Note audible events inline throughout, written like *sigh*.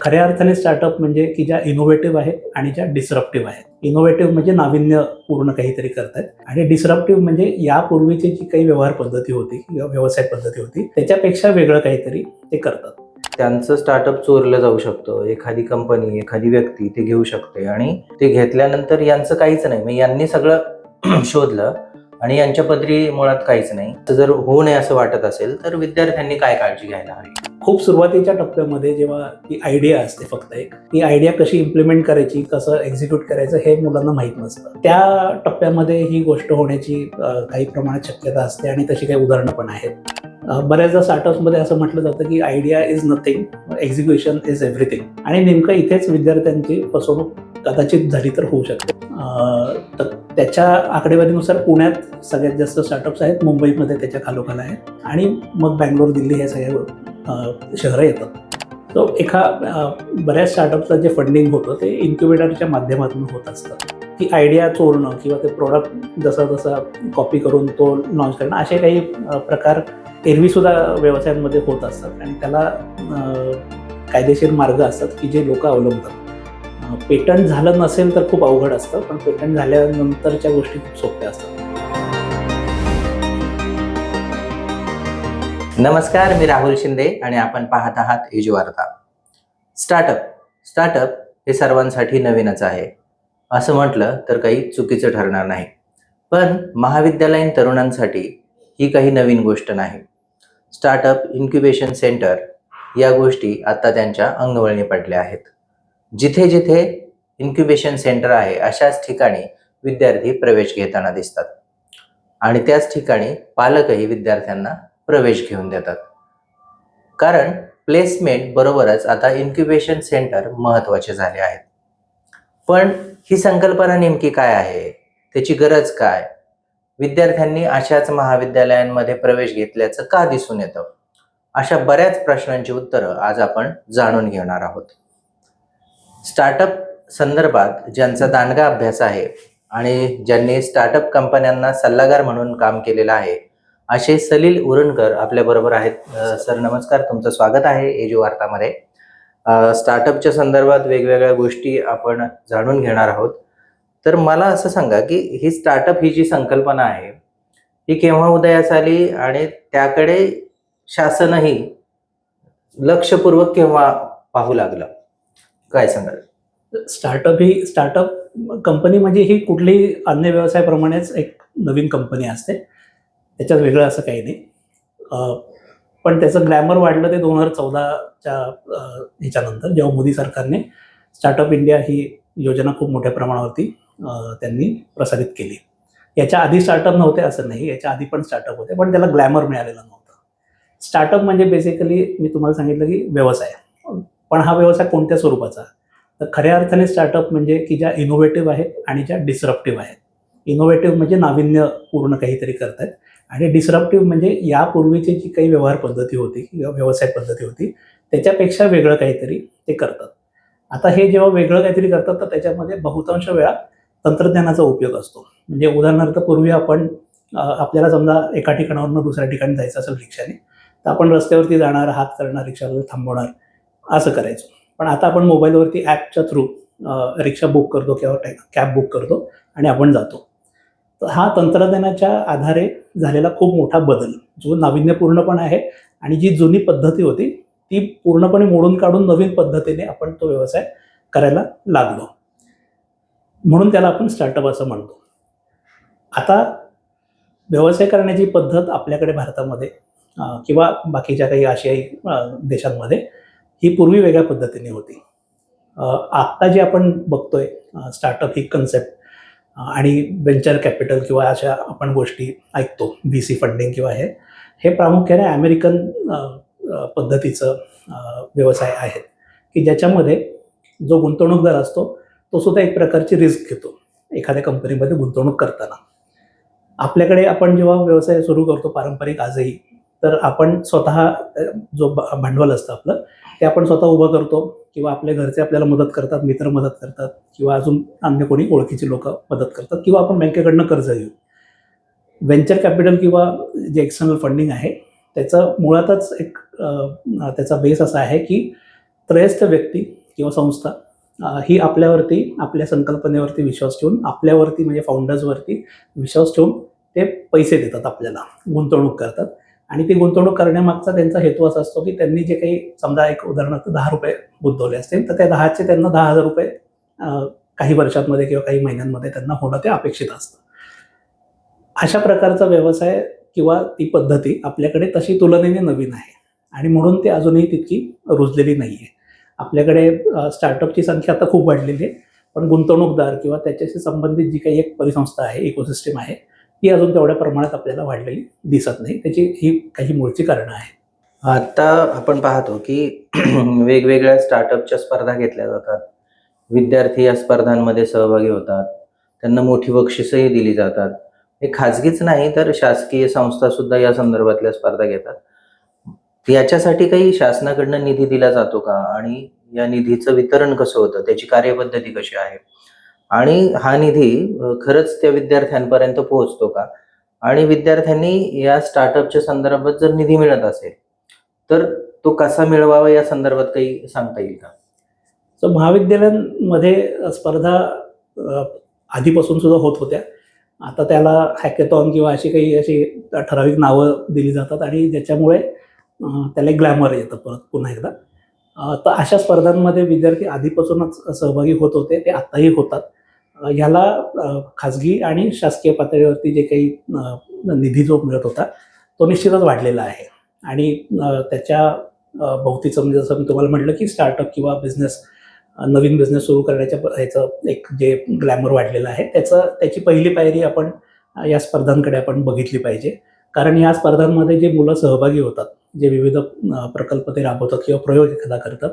खऱ्या अर्थाने स्टार्टअप म्हणजे की ज्या इनोव्हेटिव्ह आहेत आणि ज्या डिसरप्टिव्ह आहेत. इनोव्हेटिव्ह म्हणजे नाविन्य पूर्ण काहीतरी करतायत आणि डिसरप्टिव्ह म्हणजे यापूर्वीची जी काही व्यवहार पद्धती होती किंवा व्यवसाय पद्धती होती त्याच्यापेक्षा वेगळं काहीतरी ते करतात. त्यांचं स्टार्टअप चोरलं जाऊ शकतं. एखादी कंपनी एखादी व्यक्ती ते घेऊ शकते आणि ते घेतल्यानंतर यांचं काहीच नाही. मग यांनी सगळं *clears throat* शोधलं. आणि यांच्या पदरी मुळात काहीच नाही. तर जर होऊ नये असं वाटत असेल तर विद्यार्थ्यांनी काय काळजी घ्यायला हवी? खूप सुरुवातीच्या टप्प्यामध्ये जेव्हा ती आयडिया असते फक्त एक ती आयडिया कशी इम्प्लिमेंट करायची कसं एक्झिक्यूट करायचं हे मुलांना माहीत नसतं. त्या टप्प्यामध्ये ही गोष्ट होण्याची काही प्रमाणात शक्यता असते आणि तशी काही उदाहरणं पण आहेत. बऱ्याचदा स्टार्टअप्समध्ये असं म्हटलं जातं की idea is nothing execution is everything आणि नेमकं इथेच विद्यार्थ्यांची फसवणूक कदाचित झाली तर होऊ शकते. तर त्याच्या आकडेवारीनुसार पुण्यात सगळ्यात जास्त स्टार्टअप्स आहेत. मुंबईमध्ये त्याच्या खालोखाल आहेत. आणि मग बँगलोर दिल्ली हे सगळे शहरं येतात. तो एका बऱ्याच स्टार्टअपचं जे फंडिंग होतं ते इन्क्युबेटरच्या माध्यमातून होत असतं. ती आयडिया चोरणं किंवा ते प्रोडक्ट जसा जसा कॉपी करून तो लॉन्च करणं असे काही प्रकार एरवीसुद्धा व्यवसायांमध्ये होत असतात. आणि त्याला कायदेशीर मार्ग असतात की जे लोक अवलंबतात. पेटंट झालं नसेल तर खूप अवघड असतं पण पेटंट झाल्यानंतरच्या गोष्टी खूप सोप्या असतात. नमस्कार मी राहुल शिंदे आणि आपण पाहत आहात एज वार्ता. स्टार्टअप स्टार्टअप हे सर्वांसाठी नवीनच आहे. असं म्हटलं तर काही चुकीचं ठरणार नाही. पण महाविद्यालयीन तरुणांसाठी ही काही नवीन गोष्ट नाही. स्टार्टअप इन्क्युबेशन सेंटर या गोष्टी आता त्यांच्या अंगवळणी पडल्या आहेत. जिथे जिथे इन्क्युबेशन सेंटर आहे अशाच ठिकाणी विद्यार्थी प्रवेश घेताना दिसतात. आणि त्याच ठिकाणी पालकही विद्यार्थ्यांना प्रवेश घेऊन देतात. कारण प्लेसमेंट बरोबरच आता इन्क्युबेशन सेंटर महत्त्वाचे झाले आहेत. पण ही संकल्पना नेमकी काय आहे? त्याची गरज काय? विद्यार्थ्यांनी अशाच महाविद्यालयांमध्ये प्रवेश घेतल्याचं का दिसून येतं? अशा बऱ्याच प्रश्नांची उत्तरं आज आपण जाणून घेणार आहोत. स्टार्टअप संदर्भात ज्यांचा दांडगा अभ्यास आहे आणि ज्यांनी स्टार्टअप कंपन्यांना सल्लागार म्हणून काम केलेलं आहे असे सलील उरणकर आपल्या बरोबर आहेत. सर नमस्कार. तुमचं स्वागत आहे एजू वार्तामध्ये. स्टार्टअपच्या संदर्भात वेगवेगळ्या गोष्टी आपण जाणून घेणार आहोत. तर मला असं सांगा की ही स्टार्टअप ही जी संकल्पना आहे ही केव्हा उदयास आली आणि त्याकडे शासनही लक्षपूर्वक केव्हा पाहू लागलं? काय सांगाल? स्टार्टअप ही स्टार्टअप कंपनी म्हणजे ही कुठलीही अन्य व्यवसायाप्रमाणेच एक नवीन कंपनी असते. त्याच्यात वेगळं असं काही नाही. पण त्याचं ग्लॅमर वाढलं ते दोन हजार चौदाच्या ह्याच्यानंतर जेव्हा मोदी सरकारने स्टार्टअप इंडिया ही योजना खूप मोठ्या प्रमाणावरती त्यांनी प्रसारित केली. याच्या आधी स्टार्टअप नव्हते असं नाही याच्या आधी पण स्टार्टअप होते पण त्याला ग्लॅमर मिळालेलं नव्हतं. स्टार्टअप म्हणजे बेसिकली मी तुम्हाला सांगितलं की व्यवसाय. पण हा व्यवसाय कोणत्या स्वरूपाचा? तर खऱ्या अर्थाने स्टार्टअप म्हणजे की ज्या इनोव्हेटिव्ह आहेत आणि ज्या डिसरप्टिव्ह आहेत. इनोव्हेटिव्ह म्हणजे नाविन्य पूर्ण काहीतरी आहेत आणि डिसरप्टिव्ह म्हणजे यापूर्वीची जी काही व्यवहार पद्धती होती किंवा व्यवसाय पद्धती होती त्याच्यापेक्षा वेगळं काहीतरी ते करतात. आता हे जेव्हा वेगळं काहीतरी करतात तर त्याच्यामध्ये बहुतांश वेळा तंत्रज्ञानाचा उपयोग असतो. म्हणजे उदाहरणार्थ पूर्वी आपण आपल्याला समजा एका ठिकाणावरून दुसऱ्या ठिकाणी जायचं असेल रिक्षाने तर आपण रस्त्यावरती जाणार हात करणार रिक्षावर थांबवणार असं करायचो. पण आता आपण मोबाईलवरती ॲपच्या थ्रू रिक्षा बुक करतो किंवा कॅब बुक करतो आणि आपण जातो. तर हा तंत्रज्ञानाच्या आधारे झालेला खूप मोठा बदल जो नाविन्यपूर्ण पण आहे आणि जी जुनी पद्धती होती ती पूर्णपणे मोडून काढून नवीन पद्धतीने आपण तो व्यवसाय करायला लागलो. म्हणून त्याला आपण स्टार्टअप असं म्हणतो. आता व्यवसाय करण्याची पद्धत आपल्याकडे भारतामध्ये किंवा बाकीच्या काही आशियाई देशांमध्ये ही पूर्वी वेगळ्या पद्धतीने होती. आत्ता जे आपण बघतोय स्टार्टअप ही कन्सेप्ट आणि वेंचर कॅपिटल किंवा अशा आपण गोष्टी ऐकतो व्ही सी फंडिंग किंवा हे हे प्रामुख्याने अमेरिकन पद्धतीचं व्यवसाय आहेत. की ज्याच्यामध्ये जो गुंतवणूकदार असतो तो सुद्धा एक प्रकारची रिस्क घेतो एखाद्या कंपनीमध्ये गुंतवणूक करताना. आपल्याकडे आपण जेव्हा व्यवसाय सुरू करतो पारंपरिक आजही तर आपण स्वतः जो भांडवल असतं आपलं ते आपण स्वतः उभं करतो किंवा आपल्या घरचे आपल्याला मदत करतात मित्र मदत करतात किंवा अजून अन्य कोणी ओळखीची लोक मदत करतात किंवा आपण बँकेकडनं कर्ज घेऊ. व्हेंचर कॅपिटल किंवा जे एक्सटर्नल फंडिंग आहे त्याचं मुळातच एक त्याचा बेस असा आहे की त्रयस्थ व्यक्ती किंवा संस्था ही आपल्यावरती आपल्या संकल्पनेवरती विश्वास ठेवून आपल्यावरती म्हणजे फाउंडर्सवरती विश्वास ठेवून ते पैसे देतात आपल्याला गुंतवणूक करतात. आणि ती गुंतवणूक करण्यामागचा त्यांचा हेतू असा असतो की त्यांनी जे काही समजा एक उदाहरणार्थ दहा रुपये गुंतवले असतील तर त्या दहाचे त्यांना दहा हजार रुपये काही वर्षांमध्ये किंवा काही महिन्यांमध्ये त्यांना होणं ते अपेक्षित असतं. अशा प्रकारचा व्यवसाय किंवा ती पद्धती आपल्याकडे तशी तुलनेने नवीन आहे. आणि म्हणून ती अजूनही तितकी रुजलेली नाही आहे आपल्याकडे स्टार्टअपची संख्या आता खूप वाढलेली आहे पण गुंतवणूकदार किंवा त्याच्याशी संबंधित जी काही एक परिसंस्था आहे इकोसिस्टम आहे ती अजून तेवढ्या प्रमाणात आपल्याला वाढलेली दिसत नाही. त्याची ही काही मूळची कारणं आहेत. आता आपण पाहतो की *clears throat* वेगवेगळ्या स्टार्टअपच्या स्पर्धा घेतल्या जातात. विद्यार्थी या स्पर्धांमध्ये सहभागी होतात. त्यांना मोठी बक्षिसंही दिली जातात. हे खाजगीच नाही तर शासकीय संस्था सुद्धा या संदर्भातल्या स्पर्धा घेतात. याच्यासाठी काही शासनाकडनं निधी दिला जातो का? आणि या निधीचं वितरण कसं होतं? त्याची कार्यपद्धती कशी आहे? आणि हा निधी खरंच त्या विद्यार्थ्यांपर्यंत पोहोचतो का? आणि विद्यार्थ्यांनी या स्टार्टअपच्या संदर्भात जर निधी मिळत असेल तर तो कसा मिळवावा या संदर्भात काही सांगता येईल का? सो महाविद्यालयांमध्ये स्पर्धा आधीपासून सुद्धा होत होत्या. आता त्याला हॅकेथॉन किंवा अशी काही अशी ठराविक नावं दिली जातात आणि ज्याच्यामुळे त्याला ग्लॅमर येतं परत पुन्हा एकदा. तर अशा स्पर्धांमध्ये विद्यार्थी आधीपासूनच सहभागी होत होते ते आत्ताही होतात. ह्याला खाजगी आणि शासकीय पातळीवरती जे काही निधी जो मिळत होता तो निश्चितच वाढलेला आहे. आणि त्याच्या भोवतीचं म्हणजे जसं मी तुम्हाला म्हटलं की स्टार्टअप किंवा बिझनेस नवीन बिझनेस सुरू करण्याच्या ह्याचं एक जे ग्लॅमर वाढलेलं आहे त्याचं त्याची पहिली पायरी आपण या स्पर्धांकडे आपण बघितली पाहिजे. कारण या स्पर्धांमध्ये जे मुलं सहभागी होतात जे विविध प्रकल्प ते राबवतात किंवा प्रयोग एखादा करतात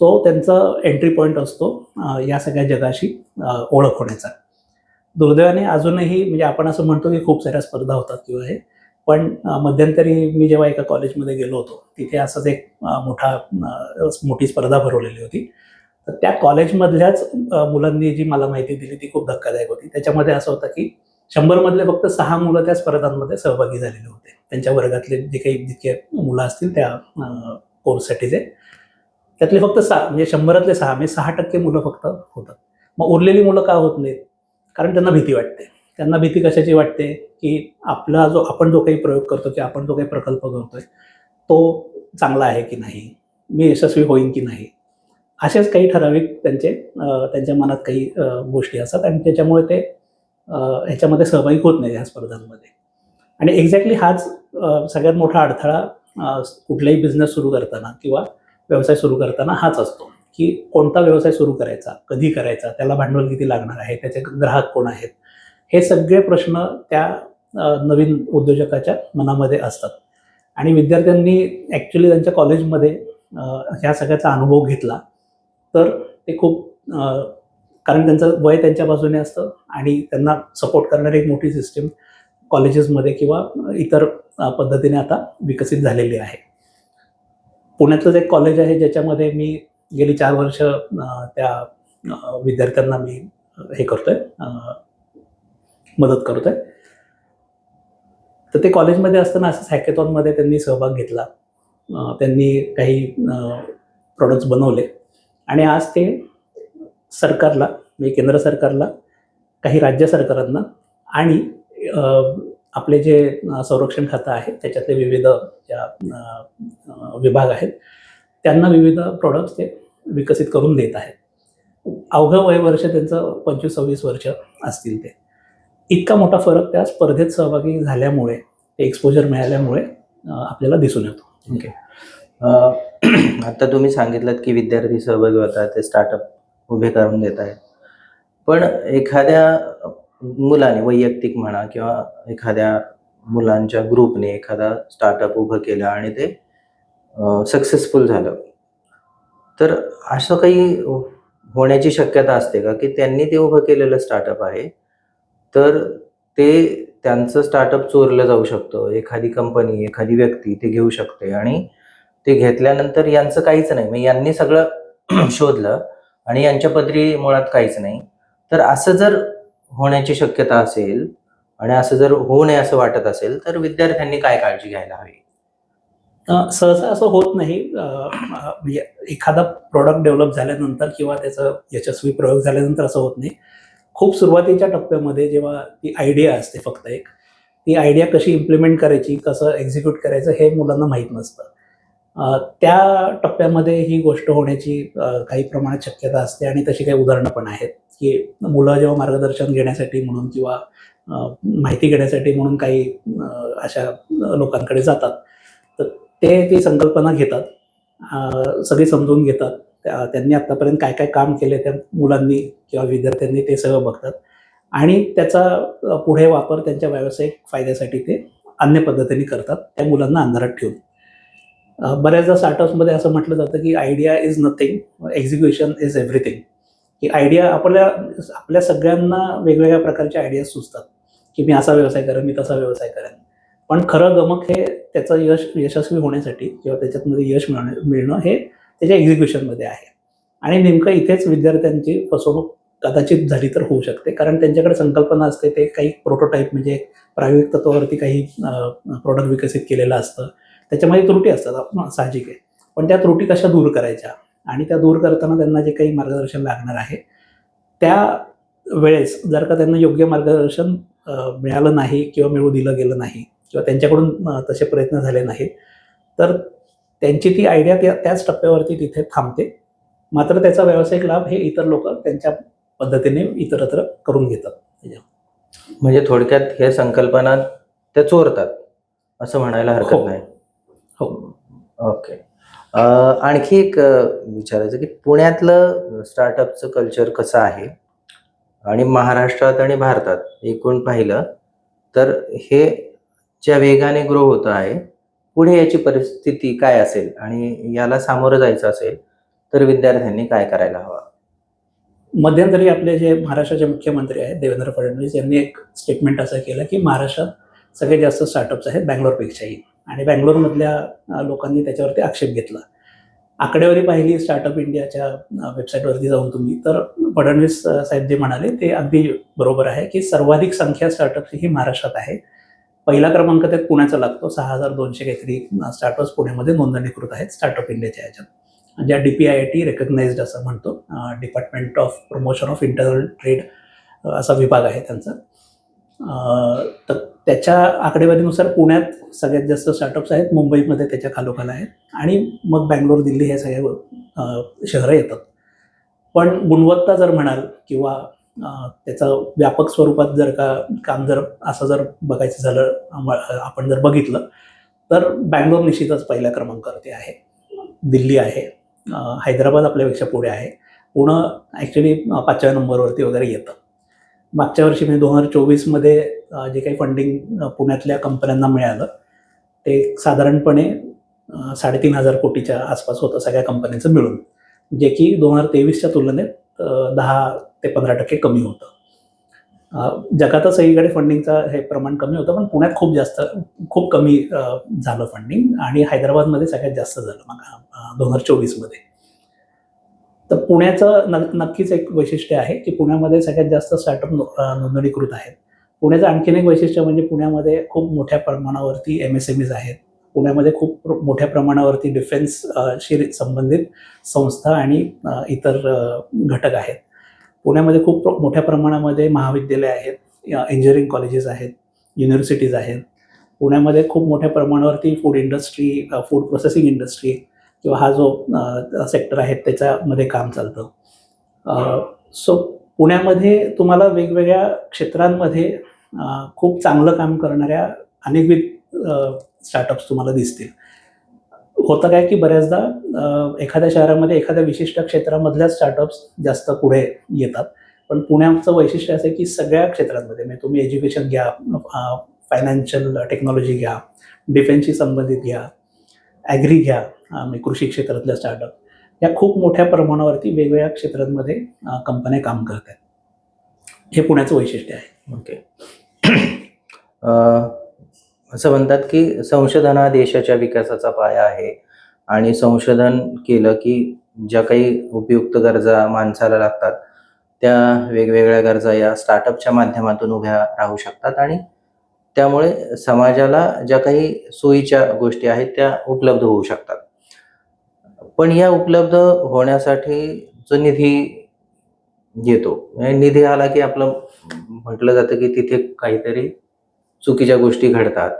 तो त्यांचा एंट्री पॉईंट असतो या सगळ्या जगाशी ओळख होण्याचा. दुर्दैवाने अजूनही म्हणजे आपण असं म्हणतो की खूप साऱ्या स्पर्धा होतात किंवा हे पण मध्यंतरी मी जेव्हा एका कॉलेजमध्ये गेलो होतो तिथे असंच एक मोठा मोठी स्पर्धा भरवलेली होती. तर त्या कॉलेजमधल्याच मुलांनी जी मला माहिती दिली ती खूप धक्कादायक होती. त्याच्यामध्ये असं होतं की शंभरमधले फक्त सहा मुलं त्या स्पर्धांमध्ये सहभागी झालेले होते. त्यांच्या वर्गातले जे काही जितके मुलं असतील त्या कोर्ससाठीचे त्यातले फक्त सहा म्हणजे शंभरातले सहा म्हणजे सहा टक्के मुलं फक्त होतात. मग उरलेली मुलं का होत नाहीत? कारण त्यांना भीती वाटते. त्यांना भीती कशाची वाटते? की आपला जो आपण जो काही प्रयोग करतो की आपण जो काही प्रकल्प करतोय तो चांगला आहे की नाही? मी यशस्वी होईन की नाही? असेच काही ठराविक त्यांचे त्यांच्या मनात काही गोष्टी असतात आणि त्याच्यामुळे ते ह्याच्यामध्ये सहभागी होत नाही ह्या स्पर्धांमध्ये. आणि एक्झॅक्टली हाच सगळ्यात मोठा अडथळा कुठलाही बिझनेस सुरू करताना किंवा व्यवसाय सुरू करताना हाच असतो की कोणता व्यवसाय सुरू करायचा कधी करायचा त्याला भांडवल किती लागणार आहे त्याचे ग्राहक कोण आहेत? हे सगळे प्रश्न त्या नवीन उद्योजकाच्या मनामध्ये असतात. आणि विद्यार्थ्यांनी ॲक्च्युली त्यांच्या कॉलेजमध्ये ह्या सगळ्याचा अनुभव घेतला तर ते खूप कारण त्यांचं वय त्यांच्या बाजूने असतं आणि त्यांना सपोर्ट करणारी एक मोठी सिस्टीम कॉलेजेसमध्ये किंवा इतर पद्धतीने आता विकसित झालेली आहे. पुण्यातलंच एक कॉलेज आहे ज्याच्यामध्ये मी गेली चार वर्ष त्या विद्यार्थ्यांना मी हे करतोय मदत करतोय. तर ते कॉलेजमध्ये असताना असंच हॅकेथॉनमध्ये त्यांनी सहभाग घेतला. त्यांनी काही प्रॉडक्ट्स बनवले. आणि आज ते सरकारला म्हणजे केंद्र सरकारला काही राज्य सरकारांना आणि आपले जे संरक्षण खातं आहे त्याच्यातले विविध ज्या विभाग आहेत त्यांना विविध प्रोडक्ट्स ते विकसित करून देत आहेत. अवघं वय वर्ष त्यांचं पंचवीस सव्वीस वर्ष असतील ते. इतका मोठा फरक त्या स्पर्धेत सहभागी झाल्यामुळे एक्सपोजर मिळाल्यामुळे आपल्याला दिसून येतो. अ, आता तुम्ही सांगितलं की विद्यार्थी सहभागी होतात ते स्टार्टअप उभे करून देत आहेत. पण एखाद्या मुलाने वैयक्तिक म्हणा किंवा एखाद्या मुलांच्या ग्रुपने एखादा स्टार्टअप उभं केलं आणि ते सक्सेसफुल झालं. तर असं काही होण्याची शक्यता असते का? की त्यांनी ते उभं केलेलं स्टार्टअप आहे तर ते त्यांचं स्टार्टअप चोरलं जाऊ शकतं. एखादी कंपनी एखादी व्यक्ती ते घेऊ शकते आणि ते घेतल्यानंतर यांचं काहीच नाही. मग यांनी सगळं *clears throat* शोधलं आणि यांच्या पदरी मुळात काहीच नाही. तर असं जर होण्याची शक्यता असेल आणि असं जर होऊ नये असं वाटत असेल तर विद्यार्थ्यांनी काय काळजी घ्यायला हवी? सहसा असं होत नाही. म्हणजे एखादा प्रॉडक्ट डेव्हलप झाल्यानंतर किंवा त्याचं यशस्वी प्रयोग झाल्यानंतर असं होत नाही. खूप सुरुवातीच्या टप्प्यामध्ये जेव्हा ती आयडिया असते फक्त एक ती आयडिया कशी इम्प्लिमेंट करायची कसं एक्झिक्यूट करायचं हे मुलांना माहीत नसतं. त्या टप्प्यामध्ये ही गोष्ट होण्याची काही प्रमाणात शक्यता असते आणि तशी काही उदाहरणं पण आहेत. की मुलं जेव्हा मार्गदर्शन घेण्यासाठी म्हणून किंवा माहिती घेण्यासाठी म्हणून काही अशा लोकांकडे जातात तर ते ती संकल्पना घेतात सगळी समजून घेतात. त्यांनी आत्तापर्यंत काय काय काम केले त्या मुलांनी किंवा विद्यार्थ्यांनी ते सगळं बघतात आणि त्याचा पुढे वापर त्यांच्या व्यावसायिक फायद्यासाठी ते अन्य पद्धतीने करतात त्या मुलांना अंधारात ठेवून. बऱ्याचदा स्टार्टअप्समध्ये असं म्हटलं जातं की idea is nothing execution is everything की आयडिया आपल्या आपल्या सगळ्यांना वेगवेगळ्या प्रकारच्या आयडिया सुचतात. की मी असा व्यवसाय करेन मी तसा व्यवसाय करेन. पण खरं गमक हे त्याचं यश यशस्वी होण्यासाठी किंवा त्याच्यातमध्ये यश मिळणं मिळणं हे त्याच्या एक्झिक्युशनमध्ये आहे. आणि नेमकं इथेच विद्यार्थ्यांची फसवणूक कदाचित झाली तर होऊ शकते. कारण त्यांच्याकडे संकल्पना असते ते काही प्रोटोटाईप म्हणजे प्रायोगिक तत्वावरती काही प्रोडक्ट विकसित केलेलं असतं. त्याच्यामध्ये त्रुटी असतात साहजिक आहे. पण त्या त्रुटी कशा दूर करायच्या? आणि त्या दूर करताना त्यांना जे काही मार्गदर्शन लागणार आहे त्या वेळेस जर का त्यांना योग्य मार्गदर्शन मिळालं नाही किंवा मिळू दिलं गेलं नाही किंवा त्यांच्याकडून तसे प्रयत्न झाले नाहीत तर त्यांची ती आयडिया त्या त्याच टप्प्यावरती तिथे थांबते. मात्र त्याचा व्यावसायिक लाभ हे इतर लोक त्यांच्या पद्धतीने इतरत्र करून घेतात. म्हणजे थोडक्यात हे संकल्पना त्या चोरतात असं म्हणायला हरकत हो. नाही. हो. ओके. आणखी एक विचारायचं की पुण्यातलं स्टार्टअपचं कल्चर कसं आहे? आणि महाराष्ट्रात आणि भारतात एकूण पाहिलं तर हे ज्या वेगाने ग्रो होत आहे पुढे याची परिस्थिती काय असेल? आणि याला सामोरं जायचं असेल तर विद्यार्थ्यांनी काय करायला हवं? मध्यंतरी आपले जे महाराष्ट्राचे मुख्यमंत्री आहेत देवेंद्र फडणवीस यांनी एक स्टेटमेंट असं केलं की महाराष्ट्रात सगळ्यात जास्त स्टार्टअप्स आहेत बँगलोरपेक्षाही. आणि बँगलोरमधल्या लोकांनी त्याच्यावरती आक्षेप घेतला. आकडेवारी पाहिली स्टार्टअप इंडियाच्या वेबसाईटवरती जाऊन तुम्ही. तर फडणवीस साहेब जे म्हणाले ते अगदी बरोबर आहे की सर्वाधिक संख्या स्टार्टअपची ही महाराष्ट्रात आहे. पहिला क्रमांक त्यात पुण्याचा लागतो. सहा हजार दोनशे काहीतरी स्टार्टअप्स पुण्यामध्ये नोंदणीकृत आहेत स्टार्टअप इंडियाच्या ह्याच्यात. ज्या D P I I T recognised असं म्हणतो department of promotion of internal trade असा विभाग आहे त्यांचा. तर त्याच्या आकडेवारीनुसार पुण्यात सगळ्यात जास्त स्टार्टअप्स आहेत मुंबईमध्ये त्याच्या खालोखाल आहेत आणि मग बँगलोर दिल्ली हे सगळे शहरं येतात. पण गुणवत्ता जर म्हणाल किंवा त्याचं व्यापक स्वरूपात जर का काम जर असं जर बघायचं झालं आपण जर बघितलं तर बँगलोर निश्चितच पहिल्या क्रमांकावरती आहे. दिल्ली आहे हैदराबाद आपल्यापेक्षा पुढे आहे. पुणं ॲक्च्युली पाचव्या नंबरवरती वगैरे येतं. मागच्या वर्षी म्हणजे दोन हजार चोवीसमध्ये जे काही फंडिंग पुण्यातल्या कंपन्यांना मिळालं ते साधारणपणे साडेतीन हजार कोटीच्या आसपास होतं सगळ्या कंपन्यांचं मिळून जे की दोन हजार तेवीसच्या तुलनेत दहा ते पंधरा टक्के कमी होतं. जगातच सगळीकडे फंडिंगचं हे प्रमाण कमी होतं पण पुण्यात खूप जास्त खूप कमी झालं फंडिंग आणि हैदराबादमध्ये सगळ्यात जास्त झालं मग दोन हजार चोवीसमध्ये. तर पुण्याचं न नक्कीच एक वैशिष्ट्य आहे की पुण्यामध्ये सगळ्यात जास्त स्टार्टअप नोंदणीकृत आहेत. पुण्याचं आणखीन एक वैशिष्ट्य म्हणजे पुण्यामध्ये खूप मोठ्या प्रमाणावरती एम एस एम ईज आहेत. पुण्यामध्ये खूप मोठ्या प्रमाणावरती डिफेन्स शी संबंधित संस्था आणि इतर घटक आहेत. पुण्यामध्ये खूप मोठ्या प्रमाणामध्ये महाविद्यालय आहेत इंजिनिअरिंग कॉलेजेस आहेत युनिव्हर्सिटीज आहेत. पुण्यामध्ये खूप मोठ्या प्रमाणावरती food industry food processing industry किंवा हा जो सेक्टर आहे त्याच्यामध्ये काम चालतं. सो पुण्यामध्ये तुम्हाला वेगवेगळ्या क्षेत्रांमध्ये खूप चांगलं काम करणाऱ्या अनेकविध स्टार्टअप्स तुम्हाला दिसतील. होतं काय की बऱ्याचदा एखाद्या शहरामध्ये एखाद्या विशिष्ट क्षेत्रामधल्या स्टार्टअप्स जास्त पुढे येतात. पण पुण्याचं वैशिष्ट्य असं की सगळ्या क्षेत्रांमध्ये म्हणजे तुम्ही एज्युकेशन घ्या फायनान्शियल टेक्नॉलॉजी घ्या डिफेन्सशी संबंधित घ्या ॲग्री घ्या अ, म्हणजे कृषी क्षेत्रातलं स्टार्टअप या खूप मोठ्या प्रमाणावरती वेगवेगळ्या क्षेत्रांमध्ये कंपन्या काम करत आहेत. हे पुण्याचं वैशिष्ट्य आहे. ओके. असं म्हणतात की संशोधन हा देशाच्या विकासाचा पाया आहे. आणि संशोधन केलं की ज्या काही उपयुक्त गरजा माणसाला लागतात त्या वेगवेगळ्या गरजा या स्टार्टअपच्या माध्यमातून उभ्या राहू शकतात आणि त्यामुळे समाजाला ज्या काही सोयीच्या गोष्टी आहेत त्या उपलब्ध होऊ शकतात. पण या उपलब्ध होण्यासाठी जो निधी येतो म्हणजे निधी आला की आपलं म्हटलं जातं की तिथे काहीतरी चुकीच्या गोष्टी घडतात.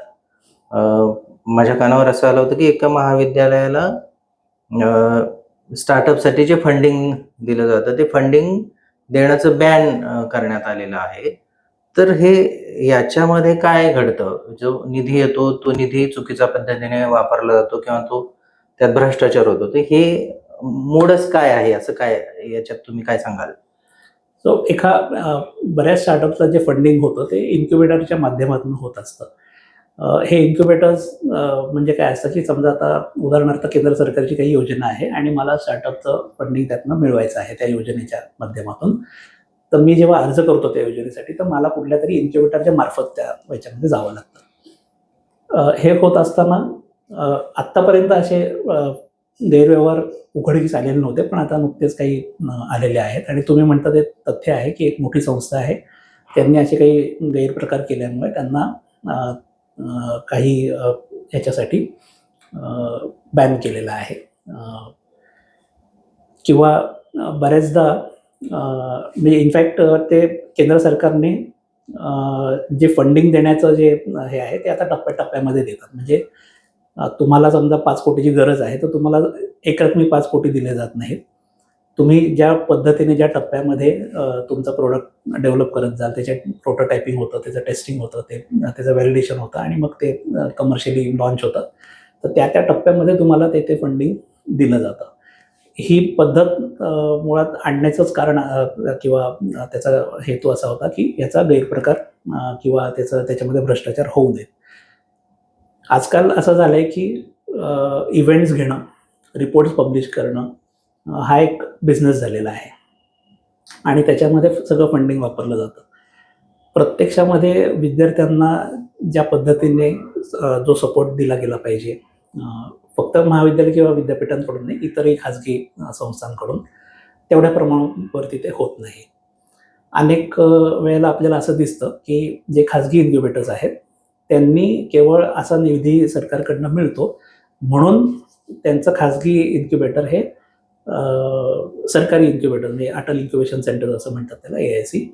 माझ्या कानावर असं आलं होतं की एका महाविद्यालयाला स्टार्टअपसाठी जे फंडिंग दिलं जातं ते फंडिंग देण्याचं बॅन करण्यात आलेलं आहे. तर हे याच्यामध्ये काय घडतं? जो निधी येतो तो निधी चुकीच्या पद्धतीने वापरला जातो किंवा तो त्यात भ्रष्टाचार होतो. तर हे मोडच काय आहे? असं काय याच्यात तुम्ही काय सांगाल? सो एका बऱ्याच स्टार्टअपचं जे फंडिंग होतं ते इन्क्युबेटरच्या माध्यमातून होत असतं. हे इन्क्युबेटर्स म्हणजे काय असतं की समजा आता उदाहरणार्थ केंद्र सरकारची काही योजना आहे आणि मला स्टार्टअपचं फंडिंग त्यातनं मिळवायचं आहे त्या योजनेच्या माध्यमातून. तर मी जेव्हा अर्ज करतो त्या योजनेसाठी तर मला कुठल्या तरी इन्क्युबेटरच्या मार्फत त्या याच्यामध्ये जावं लागतं. हे होत असताना आत्तापर्यंत असे गैरव्यवहार उघडकीस आलेले नव्हते पण आता नुकतेच काही आलेले आहेत. आणि तुम्ही म्हणता ते तथ्य आहे की एक मोठी संस्था आहे. त्यांनी असे काही गैरप्रकार केल्यामुळे त्यांना काही ह्याच्यासाठी बॅन केलेलं आहे. किंवा बऱ्याचदा म्हणजे इनफॅक्ट ते केंद्र सरकारने जे फंडिंग देण्याचं जे हे आहे ते आता टप्प्याटप्प्यामध्ये देतात. म्हणजे तुम्हाला समजा पाच कोटीची गरज आहे तर तुम्हाला एकरकमी पाच कोटी दिले जात नाहीत. तुम्ही ज्या पद्धतीने ज्या टप्प्यामध्ये तुमचा तुमचं प्रोडक्ट डेव्हलप करत जाल त्याच्यात प्रोटोटायपिंग होतं त्याचं टेस्टिंग होतं ते त्याचं व्हॅलिडेशन होतं आणि मग ते कमर्शियली लॉन्च होतं तर त्या त्या टप्प्यामध्ये तुम्हाला ते ते फंडिंग दिलं जातं. ही पद्धत मुळात आणण्याचंच कारण किंवा त्याचा हेतू असा होता की याचा गैरप्रकार किंवा त्याचं त्याच्यामध्ये भ्रष्टाचार होऊ नये. आजकाल असं झालं आहे की इव्हेंट्स घेणं रिपोर्ट्स पब्लिश करणं हा एक बिझनेस झालेला आहे. आणि त्याच्यामध्ये सगळं फंडिंग वापरलं जातं. प्रत्यक्षामध्ये विद्यार्थ्यांना ज्या पद्धतीने जो सपोर्ट दिला गेला पाहिजे फक्त महाविद्यालय किंवा विद्यापीठांकडून नाही इतरही खाजगी संस्थांकडून तेवढ्या प्रमाणावरती ते होत नाही. अनेक वेळेला आपल्याला असं दिसतं की जे खाजगी इन्क्युबेटर्स आहेत त्यांनी केवळ असा निधी सरकारकडनं मिळतो म्हणून त्यांचं खाजगी इन्क्युबेटर हे सरकारी इन्क्युबेटर म्हणजे अटल इन्क्युबेशन सेंटर असं म्हणतात त्याला ए आय सी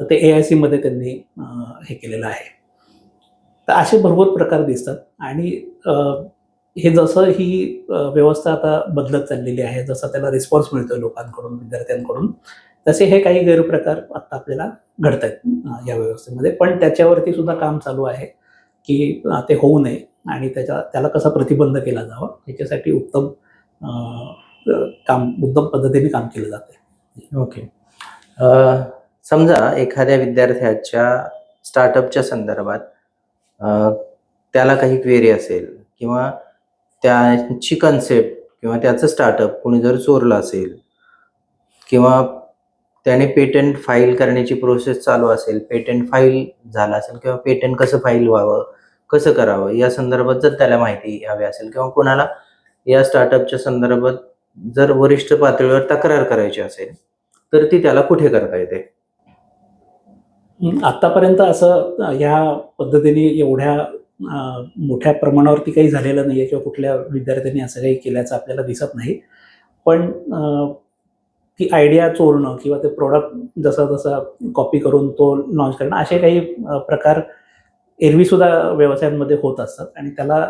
तर ते ए आय सीमध्ये त्यांनी हे केलेलं आहे. तर असे भरपूर प्रकार दिसतात आणि हे जसं ही व्यवस्था आता बदलत चाललेली आहे जसा त्याला रिस्पॉन्स मिळतोय लोकांकडून विद्यार्थ्यांकडून तसे हे काही गैरप्रकार आता आपल्याला घडत आहेत या व्यवस्थेमध्ये. पण त्याच्यावरती सुद्धा काम चालू आहे की ते होऊ नये आणि त्याच्या त्याला कसा प्रतिबंध केला जावा याच्यासाठी उत्तम काम उत्तम पद्धतीने काम केलं जाते ओके. समजा एखाद्या विद्यार्थ्याच्या स्टार्टअपच्या संदर्भात त्याला काही क्वेरी असेल किंवा त्याची कन्सेप्ट किंवा त्याचं स्टार्टअप कोणी जर चोरलं असेल किंवा त्याने पेटंट फाईल करण्याची प्रोसेस चालू असेल पेटंट फाईल झाला असेल किंवा पेटंट कसं फाईल व्हावं कसं करावं या संदर्भात जर त्याला माहिती हवी असेल किंवा कोणाला या स्टार्टअपच्या संदर्भात जर वरिष्ठ पातळीवर तक्रार करायची असेल तर ती त्याला कुठे करता येते? आतापर्यंत आत्तापर्यंत असं ह्या पद्धतीने एवढ्या मोठ्या प्रमाणावरती काही झालेलं नाही आहे किंवा कुठल्या विद्यार्थ्यांनी असं काही केल्याचं आपल्याला दिसत नाही. पण ती आयडिया चोरणं किंवा ते प्रोडक्ट जसा जसा कॉपी करून तो लॉन्च करणं असे काही प्रकार एरवीसुद्धा व्यवसायांमध्ये होत असतात. आणि त्याला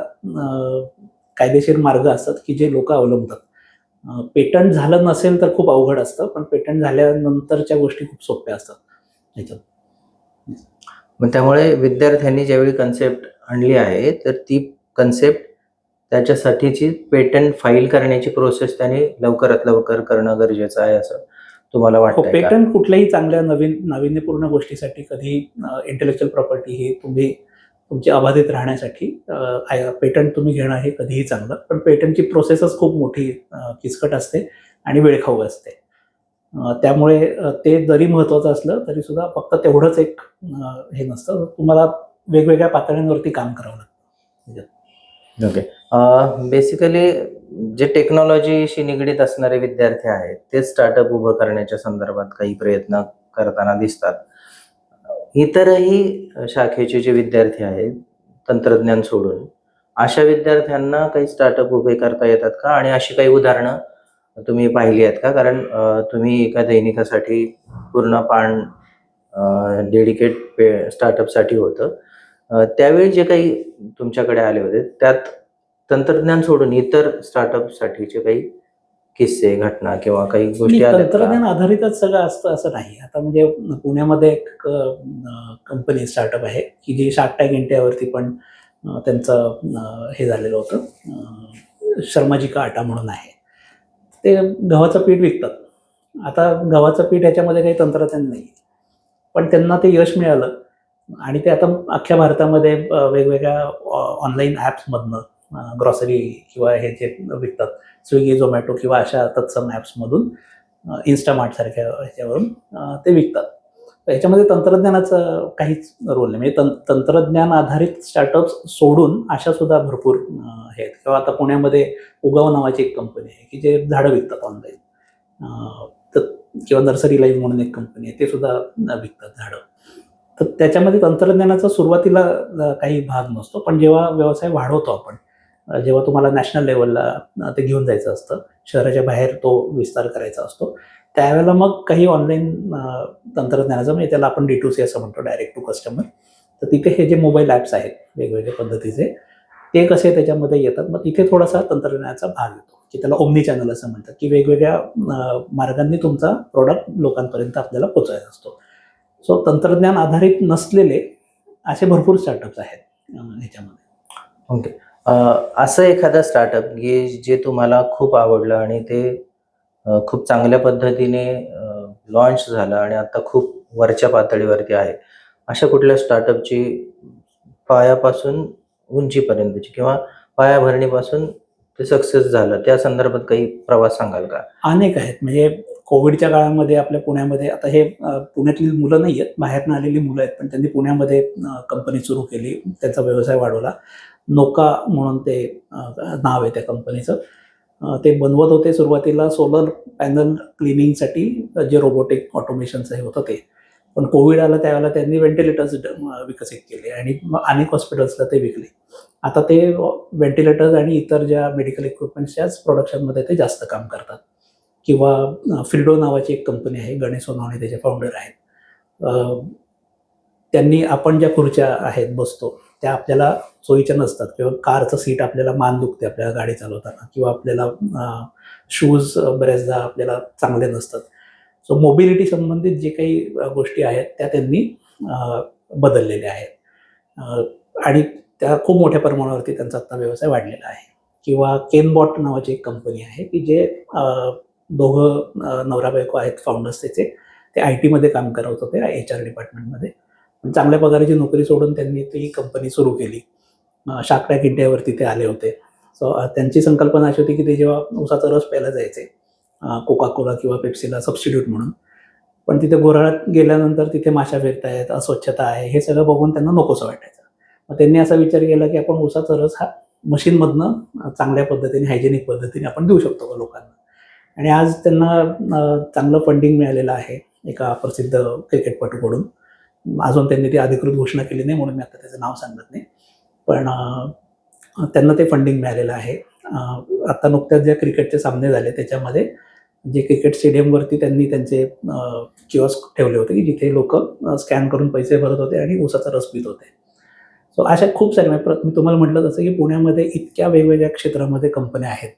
कायदेशीर मार्ग असतात की जे लोक अवलंबतात. पेटंट झालं नसेल तर खूप अवघड असतं पण पेटंट झाल्यानंतरच्या गोष्टी खूप सोप्या असतात. ह्याच्यात मग त्यामुळे विद्यार्थ्यांनी ज्यावेळी कन्सेप्ट आणली आहे तर ती कन्सेप्ट त्याच्यासाठीची पेटंट फाईल करण्याची प्रोसेस त्यांनी लवकरात लवकर करणं गरजेचं आहे असं तुम्हाला हो वाटतंय का? पेटंट कुठल्याही चांगल्या नवीन नाविन्यपूर्ण गोष्टीसाठी कधी इंटेलेक्च्युअल प्रॉपर्टी ही तुम्ही तुमची अबाधित राहण्यासाठी पेटंट तुम्ही घेणं हे कधीही चांगलं पण पेटंटची प्रोसेसच खूप मोठी किचकट असते आणि वेळखाऊ असते. त्यामुळे ते जरी महत्त्वाचं असलं तरी सुद्धा फक्त तेवढंच एक हे नसतं. तुम्हाला वेगवेगळ्या पातळ्यांवरती काम करावं लागतं. म्हणजे ओके. बेसिकली जे टेक्नॉलॉजीशी निगडीत असणारे विद्यार्थी आहेत ते स्टार्टअप उभं करण्याच्या संदर्भात काही प्रयत्न करताना दिसतात. इतरही शाखेचे जे विद्यार्थी आहेत तंत्रज्ञान सोडून अशा विद्यार्थ्यांना काही स्टार्टअप उभे करता येतात का? आणि अशी काही उदाहरणं तुम्ही पाहिली आहेत का? कारण तुम्ही एका दैनिकासाठी पूर्ण पान डेडिकेट पे स्टार्टअपसाठी होतं. त्यावेळी जे काही तुमच्याकडे आले होते त्यात तंत्रज्ञान सोडून इतर स्टार्टअपसाठीचे काही किस्से घटना किंवा काही गोष्टी? तंत्रज्ञान आधारितच सगळं असतं असं नाही. आता म्हणजे पुण्यामध्ये एक कंपनी स्टार्टअप आहे की जी शार्क टँक इंडियावरती पण त्यांचं हे झालेलं होतं. शर्माजी का आटा म्हणून आहे. ते गव्हाचं पीठ विकतात. आता गव्हाचं पीठ याच्यामध्ये काही तंत्रज्ञान नाही. पण त्यांना ते यश मिळालं. आणि ते आता अख्ख्या भारतामध्ये वेगवेगळ्या ऑनलाईन ॲप्समधनं ग्रॉसरी किंवा हे जे विकतात स्विगी झोमॅटो किंवा अशा तत्सम ॲप्समधून इन्स्टामार्टसारख्या ह्याच्यावरून ते विकतात. याच्यामध्ये तंत्रज्ञानाचं काहीच रोल नाही. म्हणजे तं तंत्रज्ञान आधारित स्टार्टअप्स सोडून अशा सुद्धा भरपूर हे आहेत. किंवा आता पुण्यामध्ये उगाव नावाची एक कंपनी आहे की जे झाडं विकतात ऑनलाईन तर किंवा नर्सरी लाईव्ह म्हणून एक कंपनी आहे ते सुद्धा विकतात झाडं. तर त्याच्यामध्ये तंत्रज्ञानाचा सुरुवातीला काही भाग नसतो. पण जेव्हा व्यवसाय वाढवतो आपण जेव्हा तुम्हाला नॅशनल लेवलला ते घेऊन जायचं असतं शहराच्या बाहेर तो विस्तार करायचा असतो त्यावेळेला मग काही ऑनलाईन तंत्रज्ञानाचं म्हणजे त्याला आपण डी टू सी असं म्हणतो डायरेक्ट टू कस्टमर तर तिथे हे जे मोबाईल ॲप्स आहेत वेगवेगळ्या पद्धतीचे ते कसे त्याच्यामध्ये येतात मग तिथे थोडासा तंत्रज्ञानाचा भाग येतो की त्याला ओमनी चॅनल असं म्हणतात की वेगवेगळ्या मार्गांनी तुमचा प्रोडक्ट लोकांपर्यंत आपल्याला पोचायचा असतो. सो तंत्रज्ञान आधारित नसलेले असे भरपूर स्टार्टअप्स आहेत ह्याच्यामध्ये. अ, असं एखादं स्टार्टअप की जे तुम्हाला खूप आवडलं आणि ते खूप चांगल्या पद्धतीने लॉन्च झालं आणि आता खूप वरच्या पातळीवरती आहे अशा कुठल्या स्टार्टअपची पायापासून उंचीपर्यंतची किंवा पायाभरणीपासून ते सक्सेस झालं त्या संदर्भात काही प्रवास सांगाल का? अनेक आहेत. म्हणजे कोविडच्या काळामध्ये आपल्या पुण्यामध्ये आता हे पुण्यातली मुलं नाही आहेत बाहेरनं आलेली मुलं आहेत पण त्यांनी पुण्यामध्ये कंपनी सुरू केली त्यांचा व्यवसाय वाढवला. नोका म्हणून ते नाव आहे त्या कंपनीचं ते बनवत होते सुरुवातीला सोलर पॅनल क्लिनिंगसाठी जे रोबोटिक ऑटोमेशनचं हे होतं ते. पण कोविड आलं त्यावेळेला त्यांनी व्हेंटिलेटर्स विकसित केले आणि अनेक हॉस्पिटल्सला ते विकले. आता ते व्हेंटिलेटर्स आणि इतर ज्या मेडिकल इक्विपमेंट्सच्याच प्रोडक्शनमध्ये ते जास्त काम करतात. किंवा फिल्डो नावाची एक कंपनी आहे गणेश सोनावणे त्याचे फाउंडर आहेत. त्यांनी आपण ज्या खुर्च्या आहेत बसतो त्या आपल्याला सोयीच्या नसतात. किंवा कारचं सीट आपल्याला मान दुखते आपल्याला गाडी चालवताना. किंवा आपल्याला शूज बऱ्याचदा आपल्याला चांगले नसतात. सो मोबिलिटी संबंधित जे काही गोष्टी आहेत त्या त्यांनी बदललेल्या आहेत. आणि त्या खूप मोठ्या प्रमाणावरती त्यांचा आत्ता व्यवसाय वाढलेला आहे. किंवा केनबॉट नावाची एक कंपनी आहे की जे दोघं नवरा बायको आहेत फाउंडर्स त्याचे. ते आय टीमध्ये काम करत होते एच आर डिपार्टमेंटमध्ये चांगल्या पगाराची नोकरी सोडून त्यांनी ती कंपनी सुरू केली. शाकटॅक इंडियावरती ते आले होते. सो त्यांची संकल्पना अशी होती की ते जेव्हा उसाचा रस प्यायला जायचे कोका कोला किंवा पेप्सीला सबस्टिट्यूट म्हणून. पण तिथे गोराळात गेल्यानंतर तिथे माशा फिरतायत अस्वच्छता आहे हे सगळं बघून त्यांना नकोसं वाटायचं. मग त्यांनी असा विचार केला की आपण उसाचा रस हा मशीनमधनं चांगल्या पद्धतीने हायजेनिक पद्धतीने आपण देऊ शकतो का लोकांना? आणि आज त्यांना चांगलं फंडिंग मिळालेलं आहे एका प्रसिद्ध क्रिकेटपटूकडून. अजून त्यांनी ती अधिकृत घोषणा केली नाही म्हणून मी आता त्याचं नाव सांगत नाही. पण त्यांना ते फंडिंग मिळालेलं आहे. आत्ता आता नुकत्याच ज्या क्रिकेटचे सामने झाले त्याच्यामध्ये जे क्रिकेट स्टेडियमवरती त्यांनी त्यांचे किओस्क ठेवले होते की जिथे लोक स्कॅन करून पैसे भरत होते आणि ऊसाचा रस पित होते. सो अशा खूप साऱ्या प्र- मी तुम्हाला म्हटलं तसं की पुण्यामध्ये इतक्या वेगवेगळ्या क्षेत्रामध्ये कंपन्या आहेत.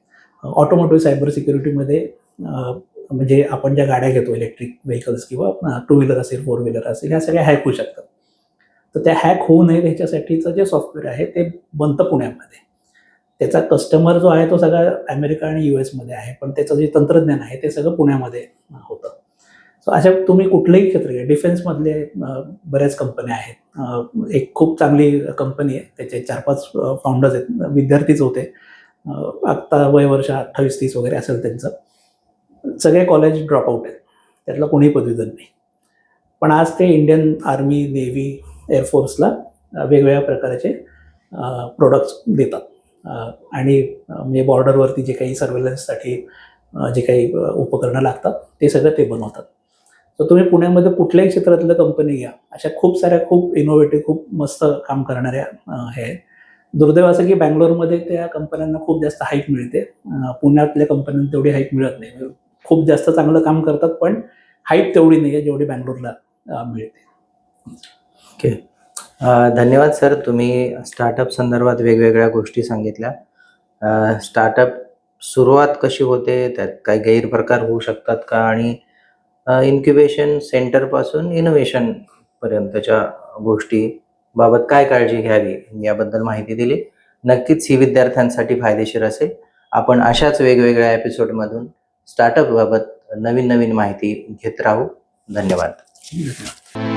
ऑटोमोटिव्ह सायबर सिक्युरिटीमध्ये म्हणजे आपण ज्या गाड्या घेतो इलेक्ट्रिक व्हेकल्स किंवा टू व्हीलर असेल फोर व्हीलर असेल ह्या सगळ्या हॅक होऊ शकतात. तर त्या हॅक होऊ नये ह्याच्यासाठीचं जे सॉफ्टवेअर आहे ते बनतं पुण्यामध्ये. त्याचा कस्टमर जो आहे तो सगळा अमेरिका आणि यू एसमध्ये आहे पण त्याचं जे तंत्रज्ञान आहे ते सगळं पुण्यामध्ये होतं. सो अशा तुम्ही कुठलंही क्षेत्र घ्या डिफेन्समधले बऱ्याच कंपन्या आहेत. एक खूप चांगली कंपनी आहे त्याचे चार पाच फाउंडर्स आहेत विद्यार्थीच होते. आत्ता वय वर्ष अठ्ठावीस तीस वगैरे असेल त्यांचं. सगळे कॉलेज ड्रॉपआउट आहेत. त्यातलं कोणी पदवीधर नाही. पण आज ते इंडियन आर्मी नेव्ही एअरफोर्सला वेगवेगळ्या प्रकारचे प्रोडक्ट्स देतात. आणि म्हणजे बॉर्डरवरती जे काही सर्वेलन्ससाठी जे काही उपकरणं लागतात ते सगळं ते बनवतात. तर तुम्ही पुण्यामध्ये कुठल्याही क्षेत्रातलं कंपनी घ्या. अशा खूप साऱ्या खूप इनोव्हेटिव्ह खूप मस्त काम करणाऱ्या हे आहेत. दुर्दैव असं की बँगलोरमध्ये त्या कंपन्यांना खूप जास्त हाईक मिळते. पुण्यातल्या कंपन्यांना तेवढी हाईक मिळत नाही. म्हणजे खूप जास्त चांगलं काम करतात पण हाईक तेवढी नाही आहे जेवढी बँगलोरला मिळते. ओके धन्यवाद सर तुम्ही स्टार्टअप संदर्भात वेगवेगळ्या गोष्टी सांगितल्या. स्टार्टअप सुरुवात कशी होते त्यात काही गैरप्रकार होऊ शकतात का? आणि इन्क्युबेशन सेंटरपासून इनोव्हेशन पर्यंतच्या गोष्टी बाबत काय काळजी घ्यावी याबद्दल माहिती दिली. नक्कीच ही विद्यार्थ्यांसाठी फायदेशीर असेल. आपण अशाच वेगवेगळ्या एपिसोडमधून स्टार्टअप बाबत नवीन नवीन माहिती घेत राहू. धन्यवाद. धन्यवाद.